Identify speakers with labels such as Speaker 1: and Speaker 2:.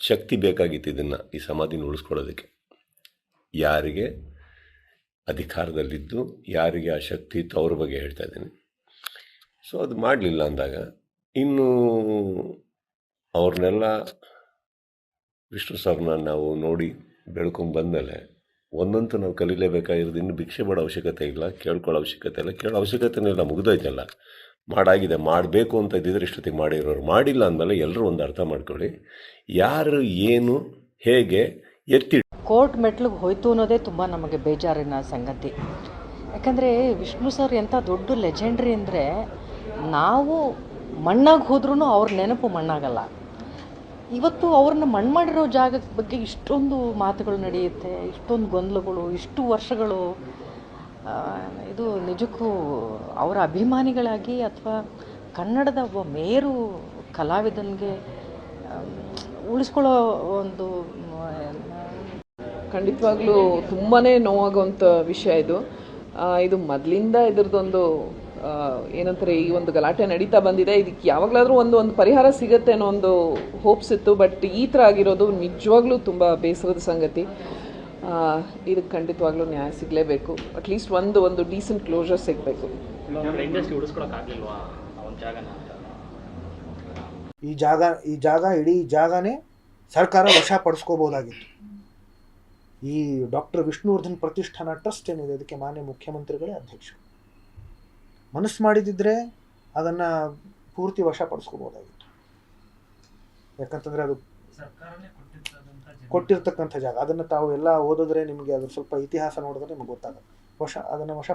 Speaker 1: ಶಕ್ತಿ ಬೇಕಾಗಿತ್ತು ಇದನ್ನು ಈ ಸಮಾಧಿನ ಉಳಿಸ್ಕೊಳ್ಳೋದಕ್ಕೆ. ಯಾರಿಗೆ? ಅಧಿಕಾರದಲ್ಲಿದ್ದು ಯಾರಿಗೆ ಆ ಶಕ್ತಿ ಇತ್ತು ಅವ್ರ ಬಗ್ಗೆ ಹೇಳ್ತಾ ಇದ್ದೀನಿ. ಸೊ ಅದು ಮಾಡಲಿಲ್ಲ ಅಂದಾಗ ಇನ್ನು ಅವ್ರನ್ನೆಲ್ಲ ವಿಷ್ಣು ಸರ್ನ ನಾವು ನೋಡಿ ಬೆಳ್ಕೊಂಡು ಬಂದಮೇಲೆ ಒಂದಂತೂ ನಾವು ಕಲೀಲೇಬೇಕಾಗಿರೋದು ಇನ್ನು ಭಿಕ್ಷೆ ಮಾಡೋ ಅವಶ್ಯಕತೆ ಇಲ್ಲ, ಕೇಳ್ಕೊಳ್ಳೋ ಅವಶ್ಯಕತೆ ಇಲ್ಲ. ಕೇಳೋ ಅವಶ್ಯಕತೆನೇ ಇಲ್ಲ, ಮುಗ್ದೋಯ್ತಲ್ಲ. ಮಾಡಾಗಿದೆ, ಮಾಡಬೇಕು ಅಂತ ಇದ್ದಿದ್ರೆ ಇಷ್ಟೊತ್ತಿಗೆ ಮಾಡಿರೋರು. ಮಾಡಿಲ್ಲ ಅಂದಮೇಲೆ ಎಲ್ಲರೂ ಒಂದು ಅರ್ಥ ಮಾಡ್ಕೊಳ್ಳಿ, ಯಾರು, ಏನು, ಹೇಗೆ ಎತ್ತಿ
Speaker 2: ಕೋರ್ಟ್ ಮೆಟ್ಲಿಗೆ ಹೋಯ್ತು ಅನ್ನೋದೇ ತುಂಬ ನಮಗೆ ಬೇಜಾರಿನ ಸಂಗತಿ. ಯಾಕಂದರೆ ವಿಷ್ಣು ಸರ್ ಎಂಥ ದೊಡ್ಡ ಲೆಜೆಂಡ್ರಿ ಅಂದರೆ ನಾವು ಮಣ್ಣಾಗಿ ಹೋದ್ರೂ ಅವ್ರ ನೆನಪು ಮಣ್ಣಾಗಲ್ಲ. ಇವತ್ತು ಅವ್ರನ್ನ ಮಣ್ಣು ಮಾಡಿರೋ ಜಾಗದ ಬಗ್ಗೆ ಇಷ್ಟೊಂದು ಮಾತುಗಳು ನಡೆಯುತ್ತೆ, ಇಷ್ಟೊಂದು ಗೊಂದಲಗಳು, ಇಷ್ಟು ವರ್ಷಗಳು ಇದು ನಿಜಕ್ಕೂ ಅವರ ಅಭಿಮಾನಿಗಳಾಗಿ ಅಥವಾ ಕನ್ನಡದ ಒಬ್ಬ ಮೇರು ಕಲಾವಿದನಿಗೆ ಉಳಿಸ್ಕೊಳ್ಳೋ ಒಂದು,
Speaker 3: ಖಂಡಿತವಾಗ್ಲೂ ತುಂಬಾ ನೋವಾಗುವಂಥ ವಿಷಯ ಇದು. ಇದು ಮೊದಲಿಂದ ಇದ್ರದ್ದೊಂದು ಏನಂತಾರೆ, ಈ ಒಂದು ಗಲಾಟೆ ನಡೀತಾ ಬಂದಿದೆ. ಇದಕ್ಕೆ ಯಾವಾಗಲಾದರೂ ಒಂದು ಒಂದು ಪರಿಹಾರ ಸಿಗುತ್ತೆ ಅನ್ನೋ ಒಂದು ಹೋಪ್ಸ್ ಇತ್ತು. ಬಟ್ ಈ ಥರ ಆಗಿರೋದು ನಿಜವಾಗ್ಲೂ ತುಂಬ ಬೇಸರದ ಸಂಗತಿ. ಇದಕ್ಕೆ ಖಂಡಿತವಾಗ್ಲೂ ನ್ಯಾಯ ಸಿಗಲೇಬೇಕು. ಅಟ್ಲೀಸ್ಟ್ ಒಂದು ಒಂದು ಡೀಸೆಂಟ್ ಕ್ಲೋಜರ್ ಸಿಗಬೇಕು.
Speaker 4: ಇಂಡಸ್ಟ್ರಿ ಉಳಿಸ್ಕೊಳಕ್ಕಾಗ್ಲಿಲ್ವಾ ಒಂದು ಜಾಗನ
Speaker 5: ಈ ಜಾಗ ಈ ಜಾಗ ಇಡೀ ಜಾಗನೇ ಸರ್ಕಾರ ವಶ ಪಡಿಸ್ಕೋಬೋದಾಗಿತ್ತು. ಈ ಡಾಕ್ಟರ್ ವಿಷ್ಣುವರ್ಧನ್ ಪ್ರತಿಷ್ಠಾನ ಟ್ರಸ್ಟ್ ಏನಿದೆ ಅದಕ್ಕೆ ಮಾನ್ಯ ಮುಖ್ಯಮಂತ್ರಿಗಳೇ ಅಧ್ಯಕ್ಷರು. ಮನಸ್ಸು ಮಾಡಿದಿದ್ರೆ ಅದನ್ನು ಪೂರ್ತಿ ವಶಪಡಿಸ್ಕೋಬೋದಾಗಿತ್ತು ಯಾಕಂತಂದರೆ ಅದು ಕೊಟ್ಟಿರ್ತಕ್ಕಂಥ ಜಾಗ. ಅದನ್ನು ತಾವು ಎಲ್ಲ ಓದಿದ್ರೆ ನಿಮಗೆ ಅದ್ರ ಸ್ವಲ್ಪ ಇತಿಹಾಸ ನೋಡಿದ್ರೆ ನಿಮಗೆ ಗೊತ್ತಾಗುತ್ತೆ. ವಶ, ಅದನ್ನು ವಶ